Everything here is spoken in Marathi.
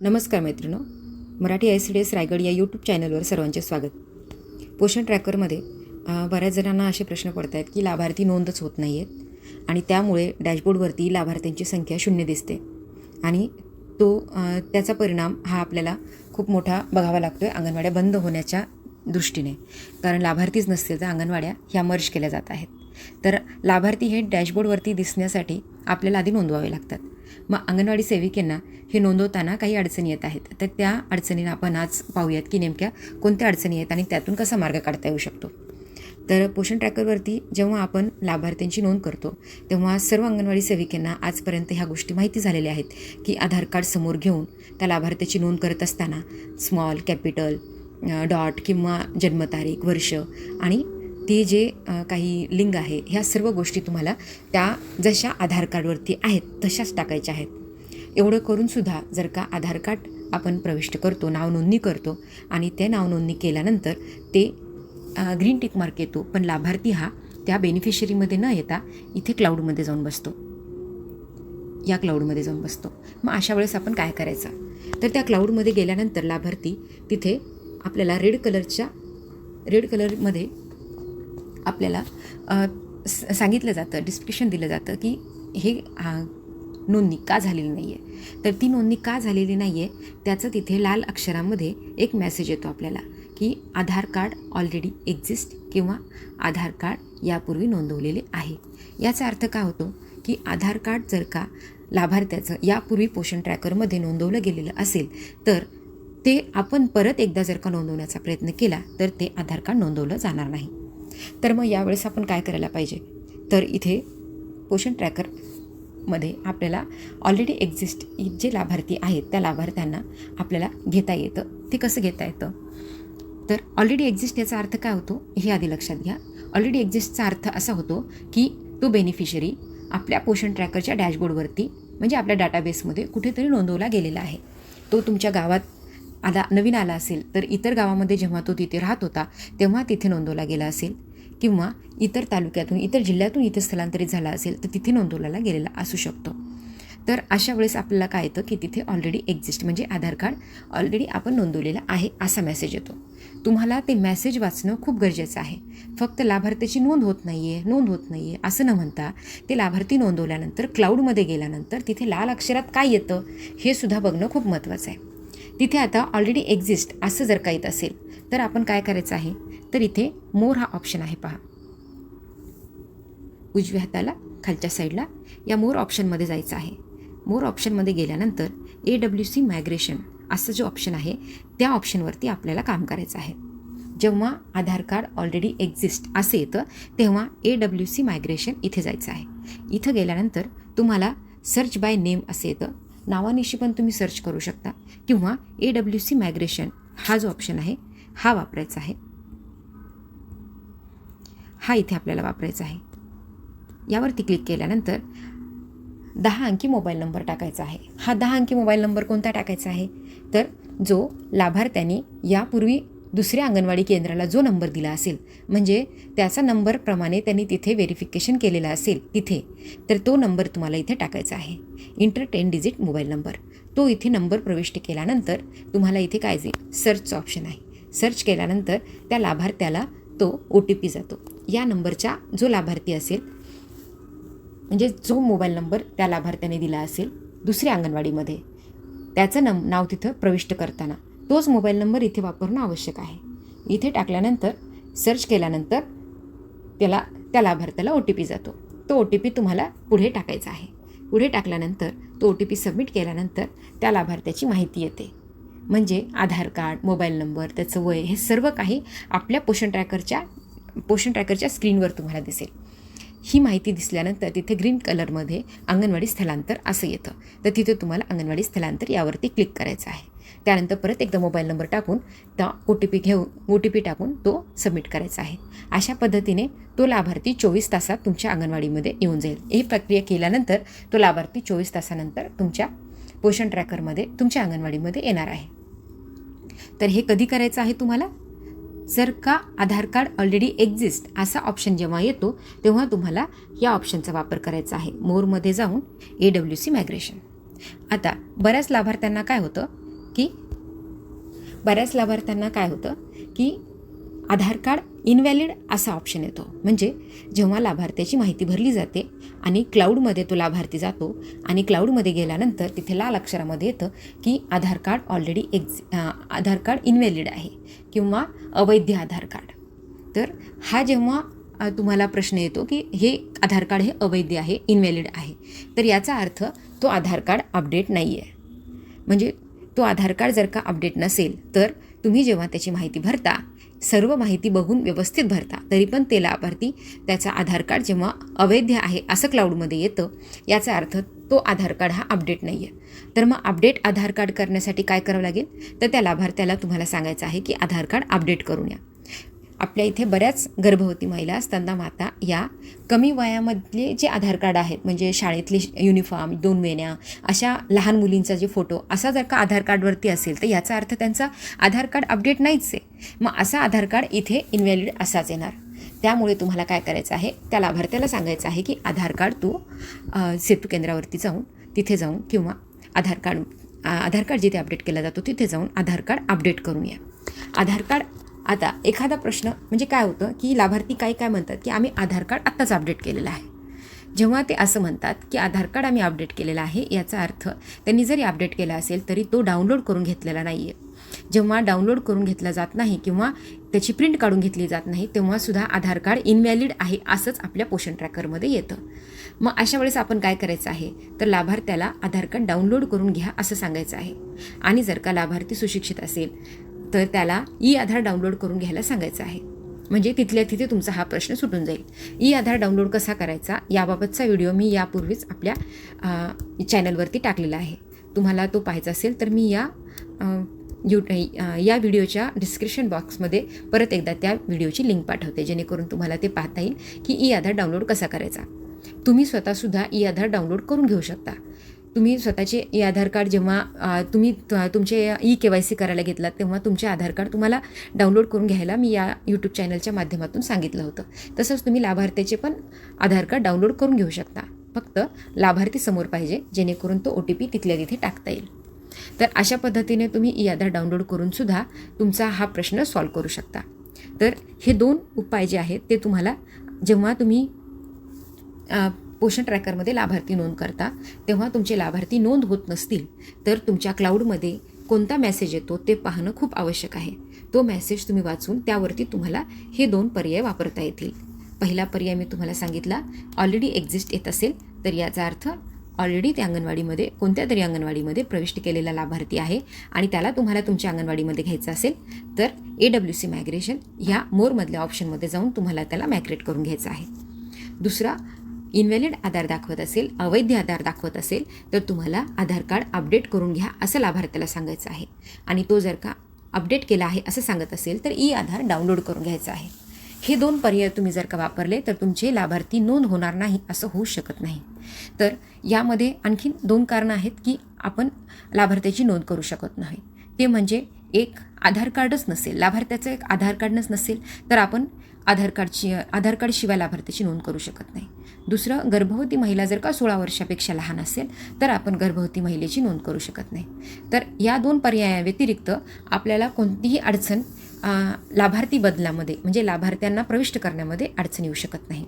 नमस्कार मैत्रिणो Marathi S C D S Raigad या यूट्यूब चॅनलवर सर्वांचे स्वागत. पोषण ट्रॅकरमध्ये बऱ्याच जणांना असे प्रश्न पडत आहेत की लाभार्थी नोंदच होत नाही आहेत आणि त्यामुळे डॅशबोर्डवरती लाभार्थ्यांची संख्या शून्य दिसते आणि तो त्याचा परिणाम हा आपल्याला खूप मोठा बघावा लागतो आहे अंगणवाड्या बंद होण्याच्या दृष्टीने. कारण लाभार्थीच नसतील तर अंगणवाड्या ह्या मर्ज केल्या जात आहेत. तर लाभार्थी हे डॅशबोर्डवरती दिसण्यासाठी आपल्याला आधी नोंदवावे लागतात. मग अंगणवाडी सेविकेंना हे नोंदवताना काही अडचणी येत आहेत. तर त्या अडचणींना आपण आज पाहूयात की नेमक्या कोणत्या अडचणी आहेत आणि त्यातून कसा मार्ग काढता येऊ शकतो. तर पोषण ट्रॅकरवरती जेव्हा आपण लाभार्थ्यांची नोंद करतो तेव्हा सर्व अंगणवाडी सेविकांना आजपर्यंत ह्या गोष्टी माहिती झालेल्या आहेत की आधार कार्ड समोर घेऊन त्या लाभार्थ्याची नोंद करत असताना स्मॉल कॅपिटल डॉट किंवा जन्मतारीख वर्ष आणि ते जे काही लिंग आहे ह्या सर्व गोष्टी तुम्हाला त्या जशा आधार कार्डवरती आहेत तशाच टाकायच्या आहेत. एवढं करूनसुद्धा जर का आधार कार्ड आपण प्रविष्ट करतो नावनोंदणी करतो आणि ते नावनोंदणी केल्यानंतर ते ग्रीन टिक मार्क येतो पण लाभार्थी हा त्या बेनिफिशरीमध्ये न येता इथे क्लाउडमध्ये जाऊन बसतो. या क्लाउडमध्ये जाऊन बसतो. मग अशा वेळेस आपण काय करायचं? तर त्या क्लाउडमध्ये गेल्यानंतर लाभार्थी तिथे आपल्याला रेड कलरच्या रेड कलरमध्ये आपल्याला स- सांगितलं जातं डिस्क्रिप्शन दिलं जातं की हे नोंदणी का झालेली नाही आहे तर ती नोंदणी का झालेली नाही आहे त्याचं तिथे लाल अक्षरामध्ये एक मेसेज येतो आपल्याला की आधार कार्ड ऑलरेडी एक्झिस्ट किंवा आधार कार्ड यापूर्वी नोंदवलेले आहे. याचा अर्थ काय होतो की आधार कार्ड जर का लाभार्थ्याचं यापूर्वी पोषण ट्रॅकरमध्ये नोंदवलं गेलेलं असेल तर ते आपण परत एकदा जर का नोंदवण्याचा प्रयत्न केला तर ते आधार कार्ड नोंदवलं जाणार नाही. तर मग यावेळेस आपण काय करायला पाहिजे? तर इथे पोषण ट्रॅकरमध्ये आपल्याला ऑलरेडी एक्झिस्ट जे लाभार्थी आहेत त्या लाभार्थ्यांना आपल्याला घेता येतं. ते कसं घेता येतं? तर ऑलरेडी एक्झिस्ट याचा अर्थ काय होतो? हे आधी लक्षात घ्या. ऑलरेडी एक्झिस्टचा अर्थ असा होतो की तो बेनिफिशरी आपल्या पोषण ट्रॅकरच्या डॅशबोर्डवरती म्हणजे आपल्या डाटाबेसमध्ये कुठेतरी नोंदवला गेलेला आहे. तो तुमच्या गावात आला नवीन आला असेल तर इतर गावामध्ये जेव्हा तो तिथे राहत होता तेव्हा तिथे नोंदवला गेला असेल. किंवा इतर तालुक्यातून इतर जिल्ह्यातून इथे स्थलांतरित झाला असेल तर तिथे नोंदवलेला गेलेला असू शकतो. तर अशा वेळेस आपल्याला काय येतं की तिथे ऑलरेडी एक्झिस्ट म्हणजे आधार कार्ड ऑलरेडी आपण नोंदवलेलं आहे असा मेसेज येतो. तुम्हाला ते मेसेज वाचणं खूप गरजेचं आहे. फक्त लाभार्थ्याची नोंद होत नाही आहे नोंद होत नाही आहे असं न म्हणता ते लाभार्थी नोंदवल्यानंतर क्लाउडमध्ये गेल्यानंतर तिथे लाल अक्षरात काय येतं हे सुद्धा बघणं खूप महत्त्वाचं आहे. तिथे आता ऑलरेडी एक्झिस्ट असं जर का येत असेल तर आपण काय करायचं आहे? तर इथे मोर हा ऑप्शन आहे पहा. उजव्या हाताला खालच्या साईडला या मोर ऑप्शनमध्ये जायचं आहे. मोर ऑप्शनमध्ये गेल्यानंतर ए डब्ल्यू सी मायग्रेशन असं जो ऑप्शन आहे त्या ऑप्शनवरती आपल्याला काम करायचं आहे. जेव्हा आधार कार्ड ऑलरेडी एक्झिस्ट असं येतं तेव्हा ए डब्ल्यू सी मायग्रेशन इथे जायचं आहे. इथं गेल्यानंतर तुम्हाला सर्च बाय नेम असं येतं. नावानिशी पण तुम्ही सर्च करू शकता. किंवा ए डब्ल्यू सी मायग्रेशन हा जो ऑप्शन आहे हा वापरायचा आहे. हा इथे आपल्याला वापरायचा आहे. यावरती क्लिक केल्यानंतर दहा अंकी मोबाईल नंबर टाकायचा आहे. हा दहा अंकी मोबाईल नंबर कोणता टाकायचा आहे? तर जो लाभार्थ्यांनी यापूर्वी दुसऱ्या अंगणवाडी केंद्राला जो नंबर दिला असेल म्हणजे त्याचा नंबरप्रमाणे त्यांनी तिथे व्हेरिफिकेशन केलेलं असेल तिथे तर तो नंबर तुम्हाला इथे टाकायचा आहे. Enter ten digit mobile number तो इथे नंबर प्रविष्ट केल्यानंतर तुम्हाला इथे काय जाईल सर्चचं ऑप्शन आहे. सर्च केल्यानंतर त्या लाभार्थ्याला तो ओ टी पी जातो. या नंबरचा जो लाभार्थी असेल म्हणजे जो मोबाईल नंबर त्या लाभार्थ्याने दिला असेल दुसऱ्या अंगणवाडीमध्ये त्याचं नम नाव तिथं प्रविष्ट करताना तोच मोबाईल नंबर इथे वापरणं आवश्यक आहे. इथे टाकल्यानंतर सर्च केल्यानंतर त्याला त्या लाभार्थ्याला ओ टी पी जातो. तो ओ टी पी तुम्हाला पुढे टाकायचा आहे. पुढे टाकल्यानंतर तो ओ टी पी सबमिट केल्यानंतर त्या लाभार्थ्याची माहिती येते. म्हणजे आधार कार्ड मोबाईल नंबर त्याचं वय हे सर्व काही आपल्या पोषण ट्रॅकरच्या पोषण ट्रॅकरच्या स्क्रीनवर तुम्हाला दिसेल. ही माहिती दिसल्यानंतर तिथे ग्रीन कलरमध्ये अंगणवाडी स्थलांतर असं येतं. तर तिथे तुम्हाला अंगणवाडी स्थलांतर यावरती क्लिक करायचं आहे. त्यानंतर परत एकदा मोबाईल नंबर टाकून त्या ओ टी पी घेऊन ओ टी पी टाकून तो सबमिट करायचा आहे. अशा पद्धतीने तो लाभार्थी चोवीस तासात तुमच्या अंगणवाडीमध्ये येऊन जाईल. ही प्रक्रिया केल्यानंतर तो लाभार्थी चोवीस तासानंतर तुमच्या पोषण ट्रॅकरमध्ये तुमच्या अंगणवाडीमध्ये येणार आहे. तर हे कधी करायचं आहे तुम्हाला? जर का आधार कार्ड ऑलरेडी एक्झिस्ट असा ऑप्शन जेव्हा येतो तेव्हा तुम्हाला या ऑप्शनचा वापर करायचा आहे. मोरमध्ये जाऊन ए डब्ल्यू सी मायग्रेशन आता बऱ्याच लाभार्थ्यांना काय होतं? की बऱ्याच लाभार्थ्यांना काय होतं की आधार कार्ड इनव्हॅलिड असा ऑप्शन येतो. म्हणजे जेव्हा लाभार्थ्याची माहिती भरली जाते आणि क्लाऊडमध्ये तो लाभार्थी जातो आणि क्लाऊडमध्ये गेल्यानंतर तिथे लाल अक्षरामध्ये येतं की आधार कार्ड ऑलरेडी एक्झि आधार कार्ड इनव्हॅलिड आहे किंवा अवैध आधार कार्ड. तर हा जेव्हा तुम्हाला प्रश्न येतो की हे आधार कार्ड हे अवैध आहे इनव्हॅलिड आहे तर याचा अर्थ तो आधार कार्ड अपडेट नाही आहे म्हणजे तो आधार कार्ड जर का अपडेट नसेल तर तुम्ही जेव्हा त्याची माहिती भरता सर्व माहिती बघून व्यवस्थित भरता तरी पण ते लाभार्थी त्याचा आधार कार्ड जेव्हा अवैध आहे असं क्लाऊडमध्ये येतं याचा अर्थ तो आधार कार्ड हा अपडेट नाही आहे तर मग अपडेट आधार कार्ड करण्यासाठी काय करावं लागेल? तर त्या लाभार्थ्याला तुम्हाला सांगायचं आहे की आधार कार्ड अपडेट करून या. आपल्या इथे बऱ्याच गर्भवती महिला असताना माता या कमी वयामधले जे आधार कार्ड आहेत म्हणजे शाळेतले युनिफॉर्म दोन वेण्या अशा लहान मुलींचा जे फोटो असा जर का आधार कार्डवरती असेल तर याचा अर्थ त्यांचा आधार कार्ड अपडेट नाहीच आहे. मग असा आधार कार्ड इथे इनव्हॅलिड असाच येणार. त्यामुळे तुम्हाला काय करायचं आहे त्या लाभार्थ्याला सांगायचं आहे की आधार कार्ड तू सेतू केंद्रावरती जाऊन तिथे जाऊन किंवा आधार कार्ड आधार कार्ड जिथे अपडेट केला जातो तिथे जाऊन आधार कार्ड अपडेट करून या. आधार कार्ड आता एखादा प्रश्न म्हणजे काय होतं की लाभार्थी काय काय म्हणतात की आम्ही आधार कार्ड आत्ताच अपडेट केलेलं आहे. जेव्हा ते असं म्हणतात की आधार कार्ड आम्ही अपडेट केलेलं आहे याचा अर्थ त्यांनी जरी अपडेट केला असेल तरी तो डाउनलोड करून घेतलेला नाही आहे जेव्हा डाउनलोड करून घेतला जात नाही किंवा त्याची प्रिंट काढून घेतली जात नाही तेव्हासुद्धा आधार कार्ड इनव्हॅलिड आहे असंच आपल्या पोषण ट्रॅकरमध्ये येतं. मग अशा वेळेस आपण काय करायचं आहे? तर लाभार्थ्याला आधार कार्ड डाउनलोड करून घ्या असं सांगायचं आहे. आणि जर का लाभार्थी सुशिक्षित असेल तर त्याला ई आधार डाउनलोड करून घ्यायला सांगायचं आहे. म्हणजे तिथल्या तिथे तुमचा हा प्रश्न सुटून जाईल. ई आधार डाउनलोड कसा करायचा याबाबतचा व्हिडिओ मी यापूर्वीच आपल्या चॅनलवरती टाकलेला आहे. तुम्हाला तो पाहायचा असेल तर मी या यू या व्हिडिओच्या डिस्क्रिप्शन बॉक्समध्ये परत एकदा त्या व्हिडिओची लिंक पाठवते जेणेकरून तुम्हाला ते पाहता येईल की ई आधार डाउनलोड कसा करायचा. तुम्ही स्वतःसुद्धा ई आधार डाउनलोड करून घेऊ शकता. तुम्ही स्वतःचे ई आधार कार्ड जेव्हा तुम्ही त- तुमचे ई के वाय सी करायला घेतलात तेव्हा तुमचे आधार कार्ड तुम्हाला डाउनलोड करून घ्यायला मी या यूट्यूब चॅनलच्या माध्यमातून सांगितलं होतं. तसंच तुम्ही लाभार्थ्याचे पण आधार कार्ड डाउनलोड करून घेऊ शकता. फक्त लाभार्थी समोर पाहिजे जेणेकरून तो ओ टी पी तिथल्या तिथे टाकता येईल. तर अशा पद्धतीने तुम्ही ई आधार डाउनलोड करूनसुद्धा तुमचा हा प्रश्न सॉल्व करू शकता. तर हे दोन उपाय जे आहेत ते तुम्हाला जेव्हा तुम्ही पोषण ट्रॅकरमध्ये लाभार्थी नोंद करता. तेव्हा तुमचे लाभार्थी नोंद होत नसतील तर तुमच्या क्लाउडमध्ये कोणता मेसेज येतो ते पाहणं खूप आवश्यक आहे. तो मेसेज तुम्ही वाचून त्यावरती तुम्हाला हे दोन पर्याय वापरता येतील. पहिला पर्याय मी तुम्हाला सांगितला ऑलरेडी एक्झिस्ट येत असेल तर याचा अर्थ ऑलरेडी त्या अंगणवाडीमध्ये कोणत्या तरी अंगणवाडीमध्ये प्रविष्ट केलेला लाभार्थी आहे आणि त्याला तुम्हाला तुमच्या अंगणवाडीमध्ये घ्यायचं असेल तर ए डब्ल्यू सी मायग्रेशन ह्या मोरमधल्या ऑप्शनमध्ये जाऊन तुम्हाला त्याला मायग्रेट करून घ्यायचं आहे. दुसरा इनव्हॅलिड आधार दाखवत असेल अवैध आधार दाखवत असेल तर तुम्हाला आधार कार्ड अपडेट करून घ्या असं लाभार्थ्याला सांगायचं आहे. आणि तो जर का अपडेट केला आहे असं सांगत असेल तर ई आधार डाउनलोड करून घ्यायचं आहे. हे दोन पर्याय तुम्ही जर का वापरले तर तुमचे लाभार्थी नोंद होणार नाही असं होऊ शकत नाही. तर यामध्ये आणखीन दोन कारणं आहेत की आपण लाभार्थ्याची नोंद करू शकत नाही. ते म्हणजे एक आधार कार्डच नसेल. लाभार्थ्याचं एक आधार कार्डच नसेल तर आपण आधार कार्डची आधार कार्डशिवाय लाभार्थीची लाभार्थ्याची नोंद करू शकत नाही. दुसरं गर्भवती महिला जर का सोळा वर्षापेक्षा लहान असेल तर आपण गर्भवती महिलेची नोंद करू शकत नाही. तर या दोन पर्यायाव्यतिरिक्त आपल्याला कोणतीही अडचण लाभार्थी बदलामध्ये म्हणजे लाभार्थ्यांना प्रविष्ट करण्यामध्ये अडचण येऊ शकत नाही.